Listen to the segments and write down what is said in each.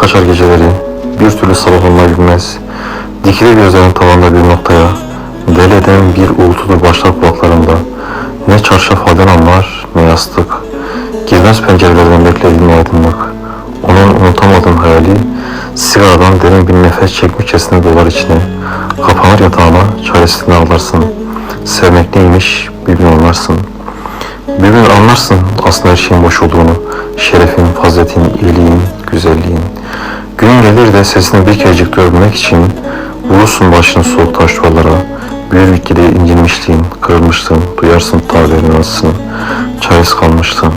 kaçar geceleri, bir türlü sabah olmayı bilmez. Dikilir gözlerin tavanda bir noktaya, deli eden bir uğultudur başlar kulaklarında. Ne çarşaf halden anlar, ne yastık. Girmez pencerelerden beklediğin aydınlık. Onun unutamadığın hayali, sigaradan derin bir nefes çekmişçesine dolar içine. Kapanır yatağına, çaresizliğini ağlarsın. Sevmek neymiş, bir gün anlarsın. Bir gün anlarsın aslında her şeyin boş olduğunu. Şerefin, faziletin, iyiliğin, güzelliğin. Gün gelir de sesini bir kerecik duyabilmek için vurursun başını soğuk taş duvarlara. Büyür gitgide incinmişliğin, kırılmışlığın, duyarsın tabirin acısını. Çaresiz kalmışlığın.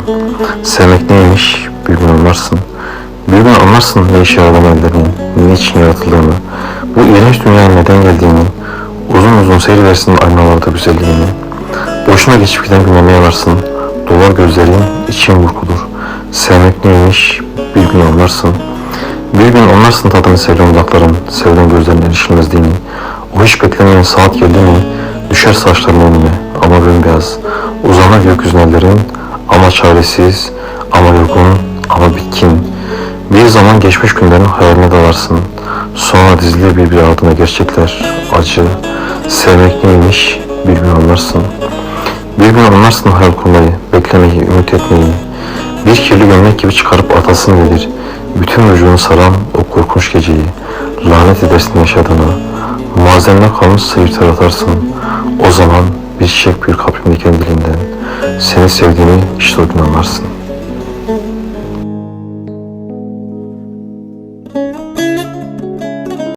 Sevmek neymiş bir gün anlarsın. Bir gün anlarsın ne işe yaradığını ellerinin, niçin yaratıldığını, bu iğrenç dünyanın neden geldiğini, uzun uzun seyirlersin aynalarda güzelliğini. Boşuna geçip giden günlerine yanarsın. Dolar gözlerin, için burkulur. Sevmek neymiş bir gün anlarsın. Bir gün anlarsın tadını sevilen dudakların, sevilen gözlerin erişilmezliğini. O hiç beklemeyen saat geldi mi, düşer saçların önüne ama bembeyaz. Uzanır gökyüzüne ellerin ama çaresiz, ama yorgun, ama bitkin. Bir zaman geçmiş günlerin hayaline dalarsın. Sonra dizilir bir bir ardına gerçekler, acı. Sevmek neymiş bir gün anlarsın. Bir gün anlarsın hayal kurmayı, beklemeyi, ümit etmeyi. Bir kirli gömlek gibi çıkarıp atasın gelir. Bütün vücudunu saran o korkunç geceyi. Lanet edersin yaşadığına. Mazenine kalmış yırtar atarsın. O zaman bir çiçek bir kalbimde kendiliğinden. Seni sevdiğini işte o gün anlarsın.